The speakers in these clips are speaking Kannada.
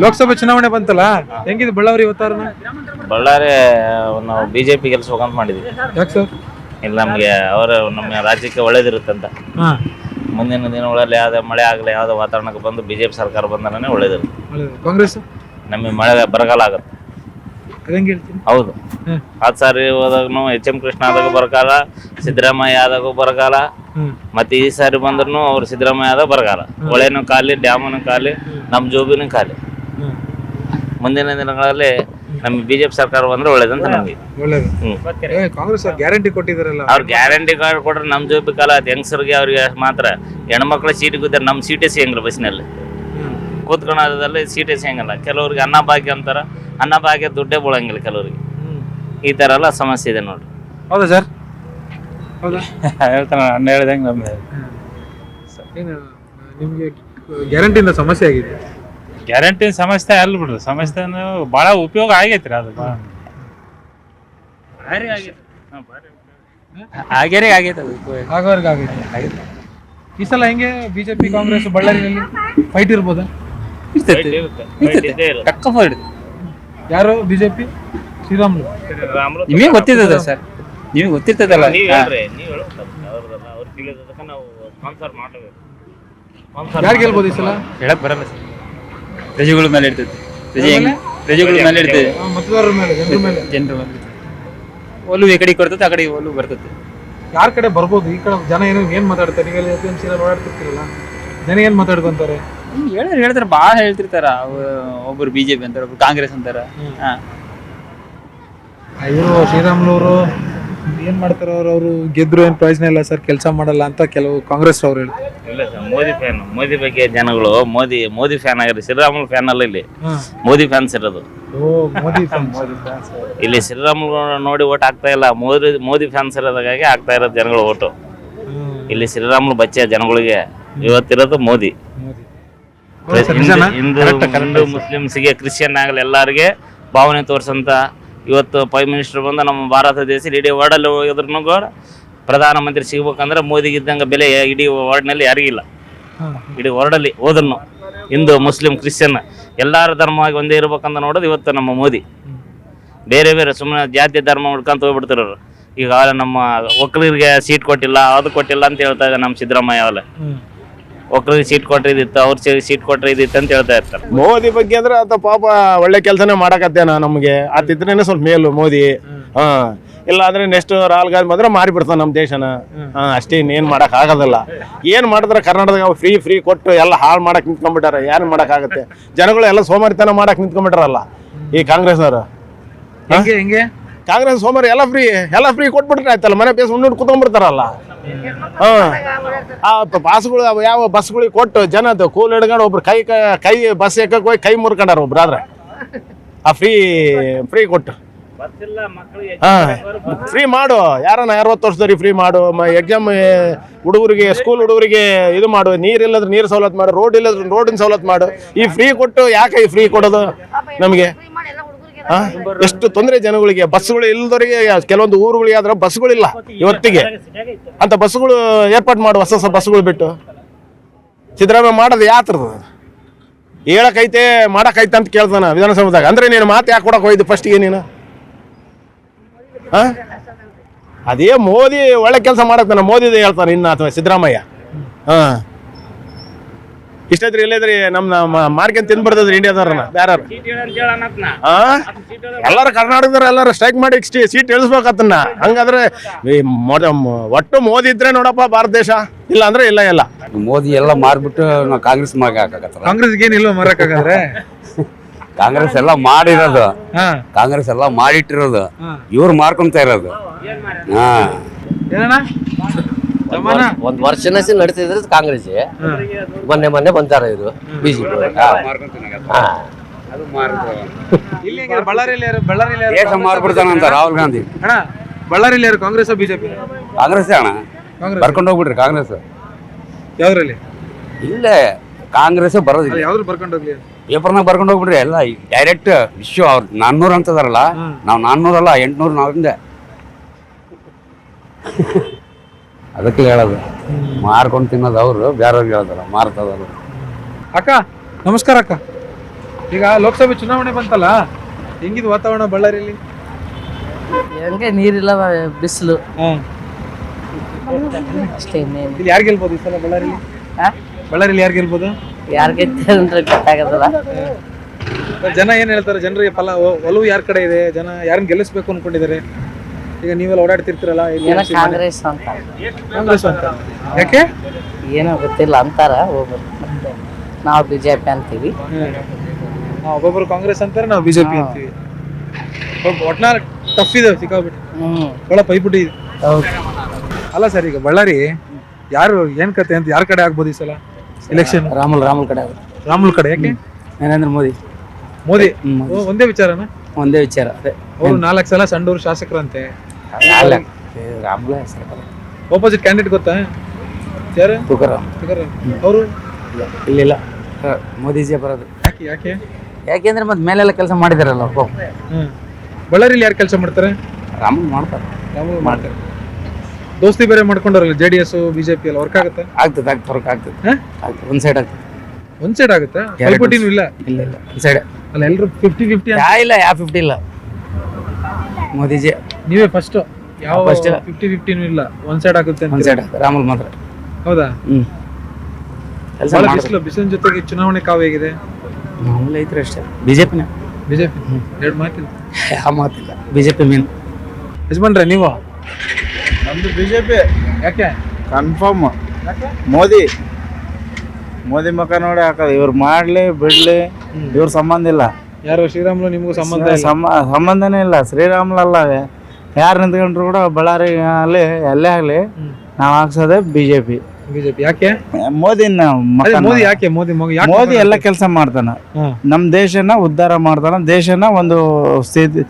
ಲೋಕಸಭೆ ಚುನಾವಣೆ ಬಂತಲ್ಲ? ಹೆಂಗಿದೆ ಬಳ್ಳಾರಿ ಇವತ್ತಾರ ಬಳ್ಳಾರಿ ನಾವು ಬಿಜೆಪಿ ಜೆ ಪಿ ಗೆಲ್ಸ್ಬೇಕಂತ ಮಾಡಿದ್ವಿ. ಯಾಕೆ ಸರ್? ಇಲ್ಲ ನಮಗೆ ಅವರ ನಮ್ಮ ರಾಜ್ಯಕ್ಕೆ ಒಳ್ಳೇದಿರುತ್ತಂತ. ಹಾ. ಮುಂದಿನ ದಿನಗಳಲ್ಲಿ ಯಾವುದೇ ಮಳೆ ಆಗಲಿ ಯಾವುದೇ ವಾತಾವರಣಕ್ಕೆ ಬಂದು ಬಿಜೆಪಿ ಜೆ ಪಿ ಸರ್ಕಾರ ಬಂದ್ರೆ ಒಳ್ಳೇದಿರುತ್ತೆ. ಒಳ್ಳೇದು. ಕಾಂಗ್ರೆಸ್? ನಮಗೆ ಮಳೆ ಬರಗಾಲ ಆಗುತ್ತೆ. ಹೇಳ್ತೀನಿ ಹೌದು. ಹತ್ತು ಸಾರಿ ಹೋದಾಗೂ ಎಚ್ ಎಂ ಕೃಷ್ಣ ಆದಾಗ ಬರಗಾಲ ಸಿದ್ದರಾಮಯ್ಯ ಆದಾಗೂ ಬರಗಾಲ ಹ್ಮ್ ಮತ್ತೆ ಈ ಸಾರಿ ಬಂದ್ರು ಅವ್ರು ಸಿದ್ದರಾಮಯ್ಯ ಆದಾಗ ಬರಗಾಲ. ಹೊಳೆನೂ ಖಾಲಿ ಡ್ಯಾಮನು ಖಾಲಿ ನಮ್ಮ ಜೋಬಿನೂ ಖಾಲಿ. ಮುಂದಿನ ದಿನಗಳಲ್ಲಿ ನಮ್ಮ ಬಿಜೆಪಿ ಸರ್ಕಾರ ಬಂದ್ರೆ ಒಳ್ಳೇದಂತ ನಮಗೆ. ಒಳ್ಳೇದು. ಹ್ಮ್. ಏ ಕಾಂಗ್ರೆಸ್ ಅವ್ರು ಗ್ಯಾರಂಟಿ ಕೊಟ್ಟಿದರಲ್ಲ. ಅವ್ರ ಗ್ಯಾರಂಟಿ ಕಾರ್ಡ್ ಕೊಟ್ರೆ ನಮ್ಮ ಜೋಬಿ ಕಾಲ ಅದು ಹೆಂಗಸರಿಗೆ ಅವ್ರಿಗೆ ಮಾತ್ರ. ಹೆಣ್ಮಕ್ಳ ಸೀಟ್ ಕೂತಾರೆ ನಮ್ಮ ಸೀಟೇ ಸಿಗಂಗಿಲ್ಲ ಬಸ್ನಲ್ಲಿ ಕೂತ್ಕೊಳ್ಳೋದ್ರಲ್ಲಿ ಸೀಟೇ ಸಿಗಂಗಿಲ್ಲ ಕೆಲವ್ರಿಗೆ ಅನ್ನ ಭಾಗ್ಯ ಅಂತಾರ. ಅನ್ನ ಭಾಗ್ಯ ದುಡ್ಡೇ ಬೀಳಂಗಿಲ್ಲ ಕೆಲವ್ರಿಗೆ. ಈ ಥರ ಎಲ್ಲ ಸಮಸ್ಯೆ ಇದೆ ನೋಡ್ರಿ. ಹೌದಾ ಸರ್? ಹೌದಾ? ಹೇಳ್ತಾನೆ ಅಣ್ಣ ಹೇಳ್ದಂಗೆ ನಮ್ದು ಏನು ನಿಮಗೆ ಗ್ಯಾರಂಟಿಯಿಂದ ಸಮಸ್ಯೆ ಆಗಿದೆ. ಗ್ಯಾರಂಟಿ ಸಮಸ್ಯೆ ಅಲ್ಲ ಬಿಡ್ರಿ ಸಮಸ್ಯೆ ಬಹಳ ಉಪಯೋಗ ಆಗೈತ್ರಿ ಅದು. ಭಾಳ ಆಗ್ಯಾರಿ ಆಗೈತೆ. ಅದು ಉಪಯೋಗ. ಆಗೋರ್ಗೆ ಆಗಿದೆ ಈ ಸಲ ಹೆಂಗೆ ಬಿಜೆಪಿ ಕಾಂಗ್ರೆಸ್ ಬಳ್ಳಾರಿಯಲ್ಲಿ ಫೈಟ್ ಇರ್ಬೋದಾ? ಇರ್ತೈತಿ. ಇದ್ದೇ ಇರುತ್ತೆ. ಟಕ್ಕ ಫೈಟ್ ಯಾರು ಬಿಜೆಪಿ? ಶ್ರೀರಾಮ್ಲು. ನಿಮಗೆ ಗೊತ್ತಿದ್ದ ಸರ್? ನಿಮಗೆ ಗೊತ್ತಿರ್ತದಲ್ಲ? ನೀವ್ ಹೇಳ್ರಿ ನೀವ್ ಅವ್ರು ಸ್ಪಾನ್ಸರ್ ಮಾಡಬೇಕು. ಯಾರು ಗೆಲ್ಬೋದು ಈ ಸಲ? ಹೇಳಕ್ ಬರಲ್ಲ ಸರ್. ಪ್ರಜೆಗಳ ಮೇಲೆ ಇರ್ತೈತಿ. ರಜೆ ಹೆಂಗ್? ಪ್ರಜೆಗಳ ಮೇಲೆ ಇರ್ತೈತಿ. ಆ, ಮತದಾರರ ಮೇಲೆ ಜನರ ಮೇಲೆ. ಜನರ ಮೇಲೆ. ಒಲು ಈ ಕಡೆ ಕೊಡ್ತೈತೆ ಆ ಕಡೆ ಒಲು ಬರ್ತೈತಿ. ಯಾರ ಕಡೆ ಬರ್ಬೋದು? ಈ ಕಡೆ ಜನ ಏನು ಏನ್ ಮಾತಾಡ್ತಾರೆ? ಎ ಪಿ ಎಂ ಸಿ ಓಡಾಡ್ತಿರ್ತೀರಲ್ಲ ಜನ ಏನ್ ಮಾತಾಡ್ಕೊಂತಾರೆ? ಹೇಳಿದ್ರೆ ಹೇಳ್ತಾರೆ ಭಾಳ ಹೇಳ್ತಿರ್ತಾರ. ಒಬ್ಬರು ಬಿಜೆಪಿ ಅಂತಾರೆ ಒಬ್ರು ಕಾಂಗ್ರೆಸ್ ಅಂತಾರ. ಹಾ. ಇವರು ಶ್ರೀರಾಮ್ಲವರು ಏನ್ ಮಾಡ್ತಾರೆ ಅವ್ರು? ಅವರು ಗೆದ್ರು ಏನ್ ಪ್ರಯೋಜನ ಇಲ್ಲ ಸರ್ ಕೆಲಸ ಮಾಡಲ್ಲ ಅಂತ ಕೆಲವು ಕಾಂಗ್ರೆಸ್ ಅವ್ರು ಹೇಳ್ತಾರೆ. ಇಲ್ಲ ಸರ್ ಮೋದಿ ಫ್ಯಾನ್ ಮೋದಿ ಬಗ್ಗೆ ಜನಗಳು ಮೋದಿ ಮೋದಿ ಫ್ಯಾನ್ ಆಗಿರೋ ಶ್ರೀರಾಮುಲು ಫ್ಯಾನ್ ಅಲ್ಲ ಇಲ್ಲಿ. ಮೋದಿ ಫ್ಯಾನ್ಸ್ ಇರೋದು. ಓ ಮೋದಿ ಇಲ್ಲಿ ಶ್ರೀರಾಮುಲು ನೋಡಿ ಓಟ್ ಆಗ್ತಾ ಇಲ್ಲ. ಮೋದಿ ಮೋದಿ ಫ್ಯಾನ್ಸ್ ಇರೋದಾಗಿ ಆಗ್ತಾ ಇರೋದು ಜನಗಳು ಓಟು ಇಲ್ಲಿ ಶ್ರೀರಾಮುಲು ಬಚ್ಚ ಜನಗಳಿಗೆ ಇವತ್ತಿರೋದು ಮೋದಿ. ಹಿಂದೂ ಹಿಂದೂ ಹಿಂದೂ ಮುಸ್ಲಿಮ್ಸ್ಗೆ ಕ್ರಿಶ್ಚಿಯನ್ ಆಗಲಿ ಎಲ್ಲರಿಗೆ ಭಾವನೆ ತೋರ್ಸಂತ ಇವತ್ತು ಪ್ರೈಮ್ ಮಿನಿಸ್ಟರ್ ಬಂದು ನಮ್ಮ ಭಾರತ ದೇಶ ಇಡೀ ವರ್ಲ್ಡಲ್ಲಿ ಹೋಗಿದ್ರು ಕೂಡ ಪ್ರಧಾನಮಂತ್ರಿ ಸಿಗ್ಬೇಕಂದ್ರೆ ಮೋದಿಗೆ ಇದ್ದಂಗೆ ಬೆಲೆ ಇಡೀ ವರ್ಲ್ಡ್ನಲ್ಲಿ ಯಾರಿಗಿಲ್ಲ ಇಡೀ ವರ್ಲ್ಡಲ್ಲಿ ಹೋದ್ರು ಹಿಂದೂ ಮುಸ್ಲಿಂ ಕ್ರಿಶ್ಚಿಯನ್ ಎಲ್ಲರ ಧರ್ಮವಾಗಿ ಒಂದೇ ಇರ್ಬೇಕಂತ ನೋಡೋದು ಇವತ್ತು ನಮ್ಮ ಮೋದಿ. ಬೇರೆ ಬೇರೆ ಸುಮ್ಮನೆ ಜಾತಿ ಧರ್ಮ ಹುಡ್ಕೊಂತ ಹೋಗ್ಬಿಡ್ತಿರೋರು. ಈಗ ನಮ್ಮ ಒಕ್ಕಲಿಗರಿಗೆ ಸೀಟ್ ಕೊಟ್ಟಿಲ್ಲ ಅದು ಕೊಟ್ಟಿಲ್ಲ ಅಂತ ಹೇಳ್ತಾ ಇದ್ದಾರೆ ನಮ್ಮ ಸಿದ್ದರಾಮಯ್ಯ ಅವಲ್ಲ ಒಕ್ಕಲಿಗೆ ಸೀಟ್ ಕೊಟ್ರೆ ಇದಿತ್ತು ಅವ್ರ ಸೀಟ್ ಕೊಟ್ರೆ ಇದಿತ್ತು ಅಂತ ಹೇಳ್ತಾ ಇರ್ತಾರೆ. ಮೋದಿ ಬಗ್ಗೆ ಅಂದ್ರೆ ಆತ ಪಾಪ ಒಳ್ಳೆ ಕೆಲಸನೇ ಮಾಡಕತ್ತೇನ ನಮಗೆ. ಆತಿದ್ರೇನೆ ಸ್ವಲ್ಪ ಮೇಲು ಮೋದಿ. ಹಾ. ಇಲ್ಲ ಅಂದ್ರೆ ನೆಕ್ಸ್ಟ್ ರಾಹುಲ್ ಗಾಂಧಿ ಬಂದ್ರೆ ಮಾರಿ ಬಿಡ್ತಾನ ನಮ್ಮ ದೇಶನ. ಹಾ ಅಷ್ಟೇ ಇನ್ನೇನ್ ಮಾಡಕ್ ಆಗೋದಿಲ್ಲ ಏನ್ ಮಾಡಿದ್ರೆ ಕರ್ನಾಟಕದಾಗ ಫ್ರೀ ಫ್ರೀ ಕೊಟ್ಟು ಎಲ್ಲ ಹಾಳು ಮಾಡಕ್ ನಿಂತ್ಕೊಂಡ್ಬಿಟ್ಟಾರ ಏನು ಮಾಡಕ್ ಆಗತ್ತೆ? ಜನಗಳು ಎಲ್ಲ ಸೋಮಾರಿತನ ಮಾಡಕ್ ನಿಂತ್ಕೊಂಡ್ಬಿಟ್ರಲ್ಲ ಈ ಕಾಂಗ್ರೆಸ್ ಅವರು ಹೆಂಗೆ ಹೆಂಗೆ? ಕಾಂಗ್ರೆಸ್ ಸೋಮಾರಿ ಎಲ್ಲ ಫ್ರೀ ಎಲ್ಲ ಫ್ರೀ ಕೊಟ್ಬಿಟ್ರೆ ಆಯ್ತಲ್ಲ ಮನೆ ಬೇಸ್ ಉಂಡು ಕುತ್ಕೊಂಡ್ಬಿಡ್ತಾರಲ್ಲ. ಹಾ. ಬಾಸ್ಗಳು ಅವು ಯಾವ ಬಸ್ಗಳಿಗೆ ಕೊಟ್ಟು ಜನ ಅದು ಕೂಲ್ ಹಿಡ್ಕೊಂಡು ಒಬ್ರು ಕೈ ಕೈ ಬಸ್ ಎಕ್ಕ ಹೋಗಿ ಕೈ ಮುರ್ಕೊಂಡಾರ ಒಬ್ರು ಆದ್ರೆ. ಆ ಫ್ರೀ ಫ್ರೀ ಕೊಟ್ಟು. ಹಾಂ. ಫ್ರೀ ಮಾಡು. ಯಾರನ್ನ ಅರವತ್ತು ವರ್ಷದವ್ರಿಗೆ ಫ್ರೀ ಮಾಡು. ಎಕ್ಸಾಮ್ ಹುಡುಗರಿಗೆ ಸ್ಕೂಲ್ ಹುಡುಗರಿಗೆ ಇದು ಮಾಡು. ನೀರು ಇಲ್ಲದ್ರೆ ನೀರು ಸವಲತ್ತು ಮಾಡು. ರೋಡ್ ಇಲ್ಲದ್ರೆ ರೋಡಿನ ಸವಲತ್ತು ಮಾಡು. ಈ ಫ್ರೀ ಕೊಟ್ಟು ಯಾಕೆ ಈ ಫ್ರೀ ಕೊಡೋದು ನಮಗೆ? ಎಷ್ಟು ತೊಂದರೆ ಜನಗಳಿಗೆ ಬಸ್ಗಳು ಇಲ್ಲದವರಿಗೆ ಕೆಲವೊಂದು ಊರುಗಳಿಗೆ ಆದ್ರೆ ಬಸ್ಗಳಿಲ್ಲ ಇವತ್ತಿಗೆ. ಅಂತ ಬಸ್ಗಳು ಏರ್ಪಾಟ್ ಮಾಡು, ಹೊಸ ಹೊಸ ಬಸ್ಗಳು ಬಿಟ್ಟು. ಸಿದ್ದರಾಮಯ್ಯ ಮಾಡೋದು ಯಾತ್ರದ? ಹೇಳಕೈತೆ, ಮಾಡಕೈತೆ ಅಂತ ಕೇಳ್ತಾನ ವಿಧಾನಸೌಧದಾಗ. ಅಂದ್ರೆ ನೀನು ಮಾತು ಯಾಕೆ ಕೊಡಕ್ ಹೋಯ್ತು ಫಸ್ಟಿಗೆ ನೀನು? ಹಾಂ ಅದೇ ಮೋದಿ ಒಳ್ಳೆ ಕೆಲಸ ಮಾಡಕ್ತಾನ ಮೋದಿದು ಹೇಳ್ತಾನೆ ಇನ್ನು ಅಥವಾ ಸಿದ್ದರಾಮಯ್ಯ. ಹಾ ಇಷ್ಟೈತ್ರಿ ಇಲ್ಲೈತ್ರಿ ನಮ್ಮ ನಮ್ಮ ಮಾರ್ಕೆಟ್ ತಿನ್ಬರ್ತದ್ರಿ ಇಂಡಿಯಾದವ್ರನ್ನ? ಬ್ಯಾರ ಆ? ಎಲ್ಲಾರು ಕರ್ನಾಟಕದವ್ರು ಎಲ್ಲಾರು ಸ್ಟ್ರೈಕ್ ಮಾಡಿ ಸೀಟ್ ಇಳಿಸ್ಬೇಕತ್ತನ್ನ ಹಂಗಾದ್ರೆ ಒಟ್ಟು ಮೋದಿ ಇದ್ರೆ ನೋಡಪ್ಪ ಭಾರತ ದೇಶ. ಇಲ್ಲ ಅಂದ್ರೆ ಇಲ್ಲ ಇಲ್ಲ. ಮೋದಿ ಎಲ್ಲ ಮಾರ್ಬಿಟ್ಟು ನಾವು ಕಾಂಗ್ರೆಸ್ ಮಾರ್ಗ ಕಾಂಗ್ರೆಸ್ ಕಾಂಗ್ರೆಸ್ಗೆ ಏನಿಲ್ಲ ಮಾರಕ್ಕಾಗಂದ್ರೆ? ಕಾಂಗ್ರೆಸ್ ಎಲ್ಲ ಮಾಡಿರೋದು. ಹಾ. ಕಾಂಗ್ರೆಸ್ ಎಲ್ಲ ಮಾಡಿಟ್ಟಿರೋದು. ಇವ್ರು ಮಾರ್ಕೊಂತ ಇರೋದು. ಹಾ. ಒಂದ್ ವರ್ಷನ ನಡೀತಿದ್ರೆ ಕಾಂಗ್ರೆಸ್ ಮೊನ್ನೆ ಮೊನ್ನೆ ಬಂತಾರ ಇದು ಬಿಜೆಪಿ ಇಲ್ಲಿ? ಬಳ್ಳಾರಿಯಲ್ಲಿ ಯಾರು ಬಳ್ಳಾರಿಯಲ್ಲಿ ಯಾರು? ದೇಶ ಮಾರ್ಬಿಡ್ತಾನಂತ ರಾಹುಲ್ ಗಾಂಧಿ. ಅಣ್ಣ ಬಳ್ಳಾರಿಯಲ್ಲಿ ಯಾರು ಕಾಂಗ್ರೆಸ್ ಬಿಜೆಪಿ ಕಾಂಗ್ರೆಸ್ ಅಣ್ಣ. ಕಾಂಗ್ರೆಸ್. ಬರ್ಕೊಂಡು ಹೋಗ್ಬಿಡ್ರಿ ಕಾಂಗ್ರೆಸ್ ಯಾವ್ದ್ರಲ್ಲಿ? ಇಲ್ಲೇ ಕಾಂಗ್ರೆಸ್ ಬರೋದಿಲ್ಲ. ಯಾವ್ದು ಬರ್ಕೊಂಡು ಹೋಗ್ಲಿ? ಪೇಪರ್ನಾಗ ಬರ್ಕೊಂಡು ಹೋಗ್ಬಿಡ್ರಿ ಎಲ್ಲ ಡೈರೆಕ್ಟ್ ವಿಶ್ವ ಅವ್ರು ನಾನ್ನೂರು ಅಂತದಾರಲ್ಲ ನಾವು ನಾನ್ನೂರಲ್ಲ ಎಂಟ್ನೂರು ನಾವಿಂದೆ ಅದಕ್ಕೆ ಹೇಳೋದು. ಮಾರ್ಕೊಂಡು ತಿನ್ನೋದು ಅವರು ಬೇರೆಯವ್ರಿಗೆ ಹೇಳ್ತಾರ ಮಾರ್ತದವ್ರು ಅಕ್ಕ ನಮಸ್ಕಾರ ಅಕ್ಕ. ಈಗ ಲೋಕಸಭೆ ಚುನಾವಣೆ ಬಂತಲ್ಲ ಹೆಂಗಿದ್ ವಾತಾವರಣ ಬಳ್ಳಾರಿಯಲ್ಲಿ ಹೆಂಗೆ ನೀರಿಲ್ಲ ಬಿಸಿಲು. ಅಷ್ಟೇ ಇನ್ನೇನು. ಇಲ್ಲಿ ಯಾರು ಗೆಲ್ಬೋದು ಈ ಸಲ ಬಳ್ಳಾರಿಲಿ? ಬಳ್ಳಾರಿಲಿ ಯಾರು ಗೆಲ್ಬೋದು ಯಾರು ಗೆದ್ದಂದ್ರೆ ಗೊತ್ತಾಗದಲ್ಲ. ಜನ ಏನ್ ಹೇಳ್ತಾರೆ ಜನರಿಗೆ ಫಲ ಒಲವು ಯಾರ ಕಡೆ ಇದೆ? ಜನ ಯಾರನ್ನ ಗೆಲ್ಲಿಸ್ಬೇಕು ಅನ್ಕೊಂಡಿದ್ದಾರೆ? ಈಗ ನೀವೆಲ್ಲ ಓಡಾಡ್ತಿರ್ತೀರಲ್ಲ ಇಲ್ಲಿ ಏನೋ ಕಾಂಗ್ರೆಸ್ ಅಂತ. ಕಾಂಗ್ರೆಸ್ ಅಂತ. ಯಾಕೆ? ಏನೋ ಗೊತ್ತಿಲ್ಲ ಅಂತಾರ ಒಬ್ಬರು ನಾವು ಬಿ ಜೆ ಪಿ ಅಂತೀವಿ ಹಾ, ಒಬ್ಬೊಬ್ರು ಕಾಂಗ್ರೆಸ್ ಅಂತಾರೆ ನಾವು ಬಿಜೆಪಿ ಅಂತೀವಿ. ಒಟ್ನಾಲ್ ಟಫ್ ಇದೆ ಸಿಕ್ಕಾಬಿಟ್ಟು ಒಳ ಪೈಪುಟಿ ಇದೆ. ಹೌದು. ಅಲ್ಲ ಸರ್ ಈಗ ಬಳ್ಳಾರಿ ಯಾರು ಏನ್ ಕತೆ ಅಂತ ಯಾರ ಕಡೆ ಆಗ್ಬೋದು ಈ ಸಲ? ಎಲೆಕ್ಷನ್ ರಾಮುಲ್ ರಾಮುಲ್ ಕಡೆ ರಾಮುಲ್ ಕಡೆ ಯಾಕೆ? ನರೇಂದ್ರ ಮೋದಿ. ಮೋದಿ? ಹ್ಮ್. ಓ, ಒಂದೇ ವಿಚಾರನ? ಒಂದೇ ವಿಚಾರ ಅದೇ. ಅವರು ನಾಲ್ಕು ಸಲ ಸಂಡೂರು ಶಾಸಕರಂತೆ. ಅಲ್ಲ ರಾಮುಲ ಹೆಸರು ಆಪೋಸಿಟ್ ಕ್ಯಾಂಡಿಡೇಟ್ ಗೊತ್ತಾ? ಯಾರು? ತುಕಾರಾಮ್. ಅವರು? ಇಲ್ಲಿಲ್ಲ. ಮೋದಿಜಿ ಬರೋದು. ಯಾಕೆ ಯಾಕೆ? ಯಾಕೆಂದ್ರೆ ಮತ್ತೆ ಮೇಲೆಲ್ಲ ಕೆಲಸ ಮಾಡಿದಾರಲ್ಲ ಒಬ್ಬ ಹ್ಮ್. ಬಳ್ಳಾರಿಲಿ ಯಾರು ಕೆಲಸ ಮಾಡ್ತಾರೆ? ರಾಮುಲ್ ಮಾಡ್ತಾರೆ. ರಾಮುಲ್ ಮಾಡ್ತಾರೆ. ದೋಸ್ತಿ ಬೇರೆ ಮಾಡ್ಕೊಂಡವ್ರಲ್ಲ ಜೆ ಡಿ ಎಸ್ ಬಿಜೆಪಿ ಎಲ್ಲ ವರ್ಕ್ ಆಗುತ್ತೆ? ಆಗ್ತದೆ ಆಗ್ತದೆ ವರ್ಕ್ ಆಗ್ತದೆ. ಒಂದು ಆಗ್ತದೆ ಒಂದ್ ಸೈಡ್ ಆಗ್ತದೆ. ಒಂದು ಸೈಡ್ ಆಗುತ್ತೆ? ಇಲ್ಲ? ಇಲ್ಲ ಇಲ್ಲ ಒಂದು ಸೈಡ್ ಅಲ್ಲ ಎಲ್ಲರೂ ಫಿಫ್ಟಿ ಫಿಫ್ಟಿ ಯಾ ಇಲ್ಲ ಯಾ ಫಿಫ್ಟಿ ಇಲ್ಲ. ಮೋದಿಜಿ. ನೀವೇ ಫಸ್ಟ್ ಯಾವ First. ಫಿಫ್ಟಿ ಫಿಫ್ಟಿನೂ ಇಲ್ಲ. ಒಂದ್ ಸೈಡ್ ಆಗುತ್ತೆ ಒಂದ್ ಅಂತ ಸೈಡ್ ರಾಮುಲ್ ಮಾತ್ರ. ಹೌದಾ? ಹ್ಮ್. ಕೆಲಸ ಬಹಳ ಬಿಸನ್ ಬಿಸಿಲು ಬಿಸಿಲಿನ ಜೊತೆಗೆ ಚುನಾವಣೆ ಕಾವು ಹೇಗಿದೆ? ಮಾಮೂಲಿ ಐತ್ರಿ ಅಷ್ಟೇ. ಬಿಜೆಪಿನೇ. ಬಿಜೆಪಿ? ಎರಡು ಮಾತಿಲ್ಲ. ಯಾವ ಮಾತಿಲ್ಲ. ಬಿಜೆಪಿ ಮೇನ್ ಯಜಮಾನ್ರೆ ನೀವು? ನಮ್ದು ಬಿಜೆಪಿ. ಯಾಕೆ? ಕನ್ಫರ್ಮ್ ಮೋದಿ. ಮೋದಿ ಮುಖ ನೋಡಿ ಹಾಕೋದು ಇವ್ರು ಮಾಡ್ಲಿ ಬಿಡ್ಲಿ ಇವ್ರ ಸಂಬಂಧ ಇಲ್ಲ. ಯಾರು ಶ್ರೀರಾಮ್ಲು ನಿಮಗೂ ಸಂಬಂಧ ಇಲ್ಲ? ಸಂಬಂಧನೇ ಇಲ್ಲ. ಶ್ರೀರಾಮ್ಲಲ್ಲವೇ. ಯಾರು ನಿಂತ್ಕೊಂಡ್ರು ಕೂಡ ಬಳ್ಳಾರಿ ಅಲ್ಲಿ ಎಲ್ಲೇ ಆಗಲಿ ನಾವು ಹಾಕ್ಸೋದೇ ಬಿಜೆಪಿ ಬಿಜೆಪಿ ಯಾಕೆ? ಮೋದಿನ ಅದೇ ಮೋದಿ ಯಾಕೆ? ಮೋದಿ ಮೋದಿ ಯಾಕೆ ಮೋದಿ ಎಲ್ಲ ಕೆಲಸ ಮಾಡ್ತಾನ. ನಮ್ಮ ದೇಶನ ಉದ್ಧಾರ ಮಾಡ್ತಾನ. ದೇಶನ ಒಂದು ಸ್ಥಿತಿ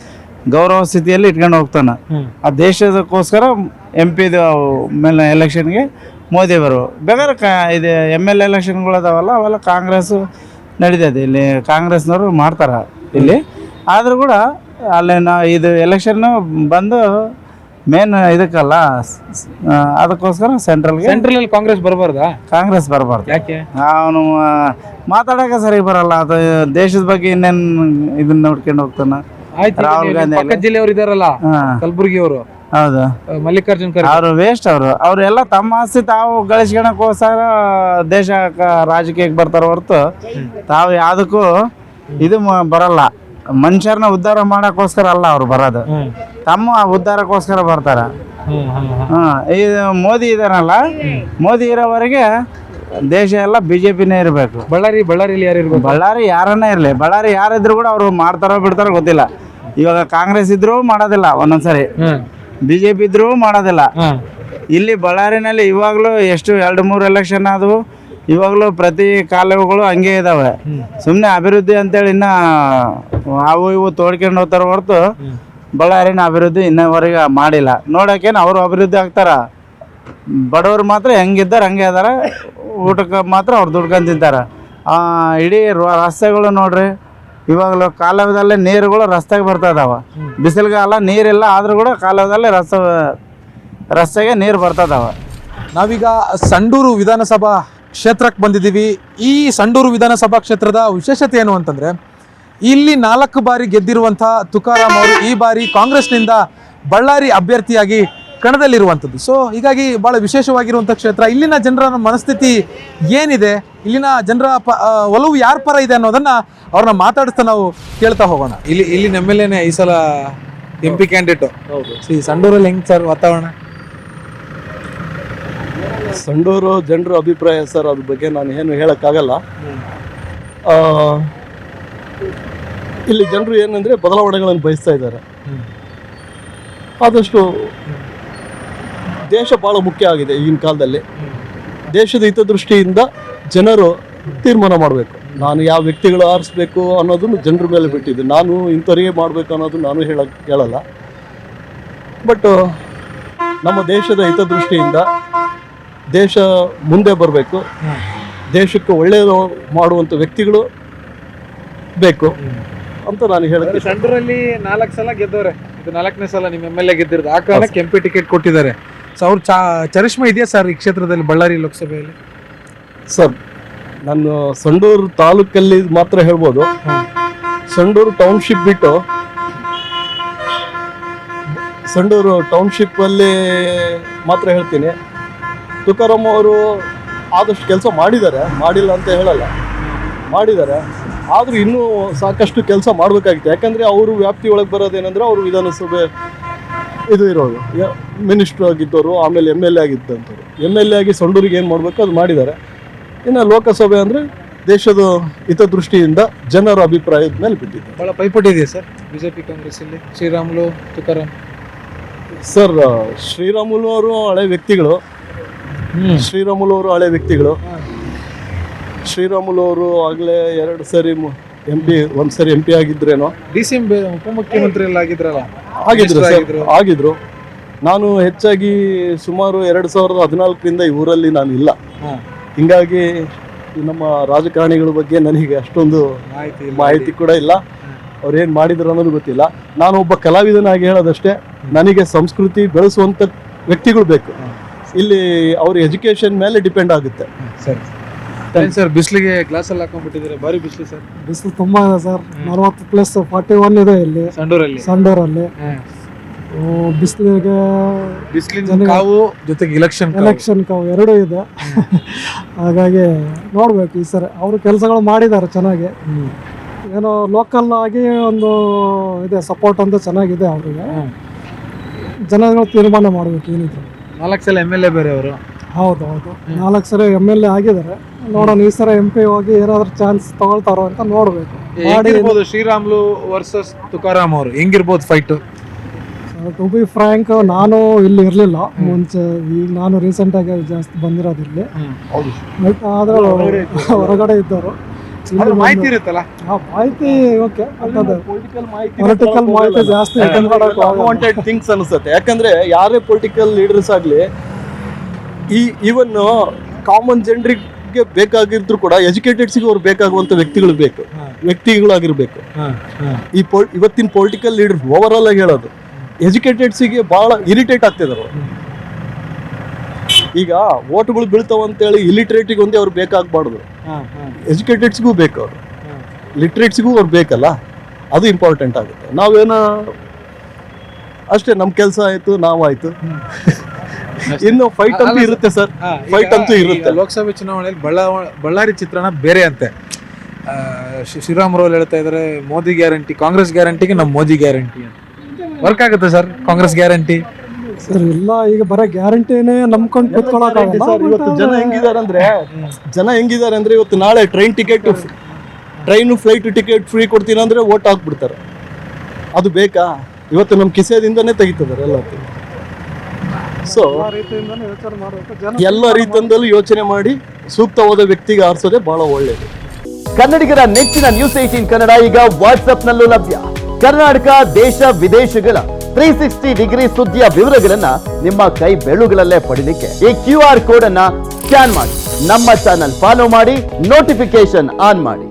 ಗೌರವ ಸ್ಥಿತಿಯಲ್ಲಿ ಇಟ್ಕೊಂಡು ಹೋಗ್ತಾನ. ಆ ದೇಶದಕ್ಕೋಸ್ಕರ ಎಂ ಪಿದು ಮೇಲೆ ಎಲೆಕ್ಷನ್ಗೆ ಮೋದಿ ಬರು ಬೇಕಾದ್ರೆ ಕಾ ಇದು ಎಂ ಎಲ್ ಎಲೆಕ್ಷನ್ಗಳು ಅದಾವಲ್ಲ ಅವೆಲ್ಲ ಕಾಂಗ್ರೆಸ್ ನಡೀತದೆ ಇಲ್ಲಿ ಕಾಂಗ್ರೆಸ್ನವರು ಮಾಡ್ತಾರೆ ಇಲ್ಲಿ. ಆದರೂ ಕೂಡ ಅಲ್ಲಿ ನಾ ಇದು ಎಲೆಕ್ಷನ್ನು ಬಂದು ಮೇನ್ ಇದಕ್ಕಲ್ಲ ಅದಕ್ಕೋಸ್ಕರ ಸೆಂಟ್ರಲ್ಗೆ ಸೆಂಟ್ರಲ್ ಕಾಂಗ್ರೆಸ್ ಬರಬಾರ್ದಾ? ಕಾಂಗ್ರೆಸ್ ಬರಬಾರ್ದು. ಯಾಕೆ? ಅವನು ಮಾತಾಡೋಕೆ ಸರಿ ಬರಲ್ಲ. ಅದು ದೇಶದ ಬಗ್ಗೆ ಇನ್ನೇನು ಇದನ್ನ ನೋಡ್ಕೊಂಡು ಹೋಗ್ತಾನ? ಆಯ್ತು ರಾಹುಲ್ ಗಾಂಧಿ ಪಕ್ಕದ ಜಿಲ್ಲೆಯವರು ಇದಾರಲ್ಲ ಕಲಬುರ್ಗಿ ಅವರು ಹೌದು. ಮಲ್ಲಿಕಾರ್ಜುನ್ ಖರ್ಗೆ. ಅವರು ವೇಸ್ಟ್ ಅವರು. ಅವರೆಲ್ಲ ತಮ್ಮ ಆಸ್ತಿ ತಾವು ಗಳಿಸ್ಕೊಳಕ್ಕೋಸ್ಕರ ದೇಶ ರಾಜಕೀಯಕ್ಕೆ ಬರ್ತಾರ ಹೊರತು ತಾವು ಯಾವುದಕ್ಕೂ ಇದು ಬರಲ್ಲ. ಮನುಷ್ಯರನ್ನ ಉದ್ಧಾರ ಮಾಡಕ್ಕೋಸ್ಕರ ಅಲ್ಲ ಅವ್ರು ಬರೋದು. ತಮ್ಮ ಉದ್ಧಾರಕ್ಕೋಸ್ಕರ ಬರ್ತಾರ. ಹ್ಮ್, ಇದು ಮೋದಿ ಇದಾರಲ್ಲ ಮೋದಿ ಇರೋವರೆಗೆ ದೇಶ ಎಲ್ಲ ಬಿಜೆಪಿನೇ ಇರಬೇಕು. ಬಳ್ಳಾರಿ ಬಳ್ಳಾರಿಲಿ ಯಾರು ಇರಬೇಕು? ಬಳ್ಳಾರಿ ಯಾರನ್ನ ಇರಲಿ ಬಳ್ಳಾರಿ ಯಾರಿದ್ರು ಕೂಡ ಅವರು ಮಾಡ್ತಾರೋ ಬಿಡ್ತಾರೋ ಗೊತ್ತಿಲ್ಲ. ಇವಾಗ ಕಾಂಗ್ರೆಸ್ ಇದ್ರೂ ಮಾಡೋದಿಲ್ಲ ಒಂದೊಂದ್ಸರಿ. ಬಿಜೆಪಿ ಇದ್ರೂ ಮಾಡೋದಿಲ್ಲ. ಇಲ್ಲಿ ಬಳ್ಳಾರಿನಲ್ಲಿ ಇವಾಗಲೂ ಎಷ್ಟು ಎರಡು ಮೂರು ಎಲೆಕ್ಷನ್ ಆದವು ಇವಾಗಲೂ ಪ್ರತಿ ಕಾಲುವೆಗಳು ಹಂಗೆ ಇದಾವೆ. ಸುಮ್ಮನೆ ಅಭಿವೃದ್ಧಿ ಅಂತೇಳಿ ಇನ್ನ ಅವು ಇವು ತೋಡ್ಕೊಂಡು ಹೋಗ್ತಾರ ಹೊರತು ಬಳ್ಳಾರಿನ ಅಭಿವೃದ್ಧಿ ಇನ್ನವರೆಗೆ ಮಾಡಿಲ್ಲ. ನೋಡೋಕೇನು ಅವರು ಅಭಿವೃದ್ಧಿ ಆಗ್ತಾರ? ಬಡವರು ಮಾತ್ರ ಹೆಂಗಿದ್ದಾರೆ ಹಂಗೆ ಅದಾರ. ಊಟಕ್ಕೆ ಮಾತ್ರ ಅವ್ರು ದುಡ್ಕೊಂಡು ತಿಂತಾರೆ. ಇಡೀ ರಸ್ತೆಗಳು ನೋಡ್ರಿ, ಇವಾಗಲೂ ಕಾಲುವೆದಲ್ಲೇ ನೀರುಗಳು ರಸ್ತೆಗೆ ಬರ್ತಾ ಇದಾವೆ. ಬಿಸಿಲುಗಾಲ ನೀರಿಲ್ಲ, ಆದರೂ ಕೂಡ ಕಾಲುವೆದಲ್ಲೇ ರಸ್ತೆ, ರಸ್ತೆಗೆ ನೀರು ಬರ್ತದಾವ ನಾವೀಗ ಸಂಡೂರು ವಿಧಾನಸಭಾ ಕ್ಷೇತ್ರಕ್ಕೆ ಬಂದಿದ್ದೀವಿ. ಈ ಸಂಡೂರು ವಿಧಾನಸಭಾ ಕ್ಷೇತ್ರದ ವಿಶೇಷತೆ ಏನು ಅಂತಂದರೆ, ಇಲ್ಲಿ ನಾಲ್ಕು ಬಾರಿ ಗೆದ್ದಿರುವಂಥ ತುಕಾರಾಮ್ ಅವರು ಈ ಬಾರಿ ಕಾಂಗ್ರೆಸ್ನಿಂದ ಬಳ್ಳಾರಿ ಅಭ್ಯರ್ಥಿಯಾಗಿ ಕಣದಲ್ಲಿರುವಂಥದ್ದು. ಸೊ ಹೀಗಾಗಿ ಬಹಳ ವಿಶೇಷವಾಗಿರುವಂಥ ಕ್ಷೇತ್ರ. ಇಲ್ಲಿನ ಜನರ ಮನಸ್ಥಿತಿ ಏನಿದೆ? ಇಲ್ಲಿನ ಜನರ ಪ ಒಲವು ಯಾರ ಪರ ಇದೆ ಅನ್ನೋದನ್ನ ಅವ್ರನ್ನ ಮಾತಾಡಿಸ್ತಾ ನಾವು ಕೇಳ್ತಾ ಹೋಗೋಣ. ಇಲ್ಲಿ ಇಲ್ಲಿ ಎಂ ಎಲ್ ಎನೇ ಈ ಸಲ ಎಂ ಪಿ ಕ್ಯಾಂಡಿಡೇಟು ಹೌದು. ಈ ಸಂಡೂರಲ್ಲಿ ಹೆಂಗ್ ಸರ್ ವಾತಾವರಣ? ಸಂಡೂರು ಜನರ ಅಭಿಪ್ರಾಯ ಸರ್ ಅದ್ರ ಬಗ್ಗೆ ನಾನು ಏನು ಹೇಳೋಕ್ಕಾಗಲ್ಲ. ಆ, ಇಲ್ಲಿ ಜನರು ಏನಂದರೆ ಬದಲಾವಣೆಗಳನ್ನು ಬಯಸ್ತಾ ಇದ್ದಾರೆ. ಆದಷ್ಟು ದೇಶ ಭಾಳ ಮುಖ್ಯ ಆಗಿದೆ ಈಗಿನ ಕಾಲದಲ್ಲಿ. ದೇಶದ ಹಿತದೃಷ್ಟಿಯಿಂದ ಜನರು ತೀರ್ಮಾನ ಮಾಡಬೇಕು. ನಾನು ಯಾವ ವ್ಯಕ್ತಿಗಳು ಆರಿಸ್ಬೇಕು ಅನ್ನೋದನ್ನು ಜನರ ಮೇಲೆ ಬಿಟ್ಟಿದ್ದು. ನಾನು ಇಂಥವರಿಗೆ ಮಾಡಬೇಕು ಅನ್ನೋದು ನಾನು ಹೇಳಕ್ ಹೇಳಲ್ಲ. ಬಟ್ ನಮ್ಮ ದೇಶದ ಹಿತದೃಷ್ಟಿಯಿಂದ ದೇಶ ಮುಂದೆ ಬರಬೇಕು. ದೇಶಕ್ಕೆ ಒಳ್ಳೆಯದು ಮಾಡುವಂಥ ವ್ಯಕ್ತಿಗಳು ಬೇಕು ಅಂತ ನಾನು ಹೇಳಿದೆ ಸೆಂಟ್ರಲ್ಲಿ ನಾಲ್ಕು ಸಲ ಗೆದ್ದವ್ರೆ. ಇದು ನಾಲ್ಕನೇ ಸಲ ನಿಮ್ಮ ಎಂ ಎಲ್ ಎ ಗೆದ್ದಿರೋದು. ಆ ಕಾರಣ ಎಂ ಪಿ ಟಿಕೆಟ್ ಕೊಟ್ಟಿದ್ದಾರೆ. ಸೊ ಅವ್ರ ಚಾ, ಚರಿಷ್ಮೆ ಇದೆಯಾ ಸರ್ ಈ ಕ್ಷೇತ್ರದಲ್ಲಿ ಬಳ್ಳಾರಿ ಲೋಕಸಭೆಯಲ್ಲಿ? ಸರ್, ನಾನು ಸಂಡೂರು ತಾಲೂಕಲ್ಲಿ ಮಾತ್ರ ಹೇಳ್ಬೋದು. ಸಂಡೂರು ಟೌನ್ಶಿಪ್ ಬಿಟ್ಟು ಸಂಡೂರು ಟೌನ್ಶಿಪ್ ಅಲ್ಲಿ ಮಾತ್ರ ಹೇಳ್ತೀನಿ. ತುಕಾರಾಮ್ ಅವರು ಆದಷ್ಟು ಕೆಲಸ ಮಾಡಿದ್ದಾರೆ. ಮಾಡಿಲ್ಲ ಅಂತ ಹೇಳಲ್ಲ. ಮಾಡಿದ್ದಾರೆ. ಆದರೂ ಇನ್ನೂ ಸಾಕಷ್ಟು ಕೆಲಸ ಮಾಡಬೇಕಾಗಿತ್ತು. ಯಾಕಂದರೆ ಅವರು ವ್ಯಾಪ್ತಿ ಒಳಗೆ ಬರೋದೇನೆಂದ್ರೆ ಅವರು ವಿಧಾನಸಭೆ ಇದು ಇರೋದು. ಮಿನಿಸ್ಟ್ರು ಆಗಿದ್ದವರು ಆಮೇಲೆ ಎಂ ಎಲ್ ಎ ಆಗಿದ್ದಂಥವ್ರು. ಎಂ ಎಲ್ ಎ ಆಗಿ ಸಂಡೂರಿಗೆ ಏನು ಮಾಡಬೇಕು ಅದು ಮಾಡಿದ್ದಾರೆ. ಇನ್ನು ಲೋಕಸಭೆ ಅಂದರೆ ದೇಶದ ಹಿತದೃಷ್ಟಿಯಿಂದ ಜನರ ಅಭಿಪ್ರಾಯದ ಮೇಲೆ ಬಿದ್ದಿದ್ದು ಭಾಳ ಪೈಪೋಟಿ ಇದೆಯಾ ಸರ್ ಬಿಜೆಪಿ ಕಾಂಗ್ರೆಸ್ ಇಲ್ಲಿ? ಶ್ರೀರಾಮುಲು ತುಕಾರಾಮ್? ಸರ್ ಶ್ರೀರಾಮುಲು ಅವರು ಹಳೆ ವ್ಯಕ್ತಿಗಳು. ಶ್ರೀರಾಮುಲು ಅವರು ಹಳೆ ವ್ಯಕ್ತಿಗಳು. ಶ್ರೀರಾಮುಲು ಅವರು ಆಗಲೇ ಎರಡು ಸರಿ ಎಂ ಪಿ ಒಂದು ಸರಿ ಎಂ ಪಿ ಆಗಿದ್ರೇನೋ? ಡಿ ಸಿ ಎಂ ಉಪಮುಖ್ಯಮಂತ್ರಿ ಎಲ್ಲ ಆಗಿದ್ರಲ್ಲ ಆಗಿದ್ರು ಸರ್ ಆಗಿದ್ರು. ನಾನು ಹೆಚ್ಚಾಗಿ ಸುಮಾರು ಎರಡು ಸಾವಿರದ ಹದಿನಾಲ್ಕರಿಂದ ಈ ಊರಲ್ಲಿ ನಾನು ಇಲ್ಲ. ಹಿಂಗಾಗಿ ನಮ್ಮ ರಾಜಕಾರಣಿಗಳ ಬಗ್ಗೆ ನನಗೆ ಅಷ್ಟೊಂದು ಮಾಹಿತಿ ಮಾಹಿತಿ ಕೂಡ ಇಲ್ಲ. ಅವ್ರು ಏನು ಮಾಡಿದ್ರು ಅನ್ನೋದು ಗೊತ್ತಿಲ್ಲ. ನಾನು ಒಬ್ಬ ಕಲಾವಿದನಾಗಿ ಹೇಳೋದಷ್ಟೇ ನನಗೆ ಸಂಸ್ಕೃತಿ ಬೆಳೆಸುವಂಥ ವ್ಯಕ್ತಿಗಳು ಬೇಕು. ಇಲ್ಲಿ ಅವ್ರ ಎಜುಕೇಶನ್ ಮೇಲೆ ಡಿಪೆಂಡ್ ಆಗುತ್ತೆ. ಸರಿ. ಸರ್ ಬಿಸಿಲಿಗೆ ಗ್ಲಾಸ್ ಅಲ್ಲಿ ಹಾಕೊಂಡ್ಬಿಟ್ಟಿದ್ದಾರೆ? ಭಾರಿ ಬಿಸಿಲು ಸರ್ ಬಿಸಿಲು ತುಂಬಾ ಇದೆ ಸರ್ ನಲವತ್ತು ಪ್ಲಸ್ ಫಾರ್ಟಿ ಒನ್ ಇದೆ ಇಲ್ಲಿ. ಸಂಡೂರಲ್ಲಿ? ಸಂಡೂರಲ್ಲಿ. ಬಿಸಿಲಿಗೆ ಬಿಸಿಲಿನ ಕಾವು ಜೊತೆಗೆ ಇಲೆಕ್ಷನ್ ಎಲೆಕ್ಷನ್ ಕಾವು ಎರಡೂ ಇದೆ. ಹಾಗಾಗಿ ನೋಡ್ಬೇಕು ಈ ಸರಿ ಅವರು ಕೆಲಸಗಳು ಮಾಡಿದ್ದಾರೆ ಚೆನ್ನಾಗಿ. ಏನೋ ಲೋಕಲ್ ಆಗಿ ಒಂದು ಇದೆ ಸಪೋರ್ಟ್ ಅಂತ ಚೆನ್ನಾಗಿದೆ ಅವರಿಗೆ. ಜನಗಳು ತೀರ್ಮಾನ ಮಾಡಬೇಕು ಏನಿದ್ರು. ನಾಲ್ಕು ಸಲ ಎಂ ಎಲ್ ಎ ಬೇರೆ ಅವರು. ಹೌದು ಹೌದು. ನಾಲ್ಕು ಸರಿ ಎಂ ಎಲ್ ಎ ಆಗಿದ್ದಾರೆ. ನೋಡೋಣ ಈ ಸರಿ ಎಂ ಪಿ ಹೋಗಿ ಏನಾದ್ರು ಚಾನ್ಸ್ ತಗೊಳ್ತಾರೋ ಅಂತ ನೋಡಬೇಕು. ಹೆಂಗಿರ್ಬೋದು ಶ್ರೀರಾಮ್ಲು ವರ್ಸಸ್ ತುಕಾರಾಮ್ ಅವರು? ಹೆಂಗಿರ್ಬೋದು ಫೈಟ್ ಟು ಬಿ ಫ್ರ್ಯಾಂಕ್ ನಾನು ಇಲ್ಲಿ ಇರಲಿಲ್ಲ. ಮುಂಚೆ ಈಗ ನಾನು ರೀಸೆಂಟ್ ಆಗಿ ಜಾಸ್ತಿ ಬಂದಿರೋದು ಇಲ್ಲಿ. ಬಟ್ ಆದ್ರೆ ಹೊರಗಡೆ ಇದ್ದವರು. ಮಾಹಿತಿ ಇರುತ್ತಲ್ಲ? ಮಾಹಿತಿ ಓಕೆ ಪೊಲಿಟಿಕಲ್ ಮಾಹಿತಿ ಪೊಲಿಟಿಕಲ್ ಮಾಹಿತಿ ಜಾಸ್ತಿ ಅನ್ವಾಂಟೆಡ್ ಥಿಂಗ್ಸ್ ಅನಿಸುತ್ತೆ. ಯಾಕಂದ್ರೆ ಯಾರೇ ಪೊಲಿಟಿಕಲ್ ಲೀಡರ್ಸ್ ಆಗಲಿ ಈ ಈವನ್ ಕಾಮನ್ ಜನರಿಗೆ ಬೇಕಾಗಿದ್ರು ಕೂಡ ಎಜುಕೇಟೆಡ್ಸ್ಗೆ ಅವ್ರು ಬೇಕಾಗುವಂತ ವ್ಯಕ್ತಿಗಳು ಬೇಕು. ವ್ಯಕ್ತಿಗಳಾಗಿರ್ಬೇಕು. ಈ ಪೊ ಇವತ್ತಿನ ಪೊಲಿಟಿಕಲ್ ಲೀಡರ್ ಓವರ್ ಆಲ್ ಆಗಿ ಹೇಳೋದು ಎಜುಕೇಟೆಡ್ಸಿಗೆ ಬಹಳ ಇರಿಟೇಟ್ ಆಗ್ತಿದ್ದಾರೆ ಅವ್ರು. ಈಗ ಓಟ್ಗಳು ಬೀಳ್ತಾವ ಅಂತೇಳಿ ಇಲಿಟ್ರೇಟಿಗೆ ಒಂದೇ ಅವ್ರು ಬೇಕಾಗಬಾರ್ದು. ಎಜುಕೇಟೆಡ್ಸ್ಗೂ ಬೇಕು ಅವರು. ಲಿಟ್ರೇಟ್ಸ್ಗೂ ಅವ್ರು ಬೇಕಲ್ಲ ಅದು ಇಂಪಾರ್ಟೆಂಟ್ ಆಗುತ್ತೆ. ನಾವೇನೋ ಅಷ್ಟೇ ನಮ್ಮ ಕೆಲಸ ಆಯಿತು ನಾವಾಯ್ತು. ಇನ್ನು ಫೈಟ್ ಅಂತೂ ಇರುತ್ತೆ ಸರ್. ಫೈಟ್ ಅಂತೂ ಇರುತ್ತೆ. ಲೋಕಸಭೆ ಚುನಾವಣೆಯಲ್ಲಿ ಬಳ್ಳಾ- ಬಳ್ಳಾರಿ ಚಿತ್ರಣ ಬೇರೆ ಅಂತೆ. ಶ್ರೀರಾಮ್ ರೋಲ್ ಹೇಳ್ತಾ ಇದ್ರೆ ಮೋದಿ ಗ್ಯಾರಂಟಿ ಕಾಂಗ್ರೆಸ್ ಗ್ಯಾರಂಟಿಗೆ ನಮ್ಮ ಮೋದಿ ಗ್ಯಾರಂಟಿ ವರ್ಕ್ ಆಗುತ್ತೆ ಸರ್ ಕಾಂಗ್ರೆಸ್ ಗ್ಯಾರಂಟಿ. ಸರ್ ಇಲ್ಲ ಈಗ ಬರೋ ಗ್ಯಾರಂಟಿನೇ ನಂಬ್ಕೊಂಡು ಕೂತ್ಕೊಳ್ಳೋಕ್ಕಾಗಲ್ಲ ಸರ್ ಇವತ್ತು ಜನ ಹೆಂಗಿದ್ದಾರೆ ಅಂದ್ರೆ ಜನ ಹೆಂಗಿದ್ದಾರೆ ಅಂದ್ರೆ ಇವತ್ತು ನಾಳೆ train ticket train flight ticket free ಕೊಡ್ತೀನಿ ಅಂದ್ರೆ ಓಟ್ ಹಾಕ್ಬಿಡ್ತಾರೆ. ಅದು ಬೇಕಾ? ಇವತ್ತು ನಮ್ಮ ಕಿಸೆದಿಂದನೇ ತೆಗಿತದಾರೆ ಎಲ್ಲ ಸೊ ಎಲ್ಲಾ ರೀತಿಯಿಂದಲೂ ಯೋಚನೆ ಮಾಡಿ ಸೂಕ್ತವಾದ ವ್ಯಕ್ತಿಗೆ ಆರಿಸೋದೆ ಬಹಳ ಒಳ್ಳೆಯದು ಕನ್ನಡಿಗರ ನೆಚ್ಚಿನ ನ್ಯೂಸ್ ಏಟೀನ್ ಕನ್ನಡ ಈಗ ವಾಟ್ಸ್ಆಪ್ನಲ್ಲೂ ಲಭ್ಯ. ಕರ್ನಾಟಕ ದೇಶ ವಿದೇಶಗಳ ತ್ರೀ ಸಿಕ್ಸ್ಟಿ ಡಿಗ್ರಿ ಸುದ್ದಿಯ ವಿವರಗಳನ್ನ ನಿಮ್ಮ ಕೈ ಬೆಳುಗಳಲ್ಲೇ ಪಡೀಲಿಕ್ಕೆ ಈ ಕ್ಯೂ ಆರ್ ಕೋಡ್ ಅನ್ನ ಸ್ಕ್ಯಾನ್ ಮಾಡಿ. ನಮ್ಮ ಚಾನಲ್ ಫಾಲೋ ಮಾಡಿ ನೋಟಿಫಿಕೇಶನ್ ಆನ್ ಮಾಡಿ.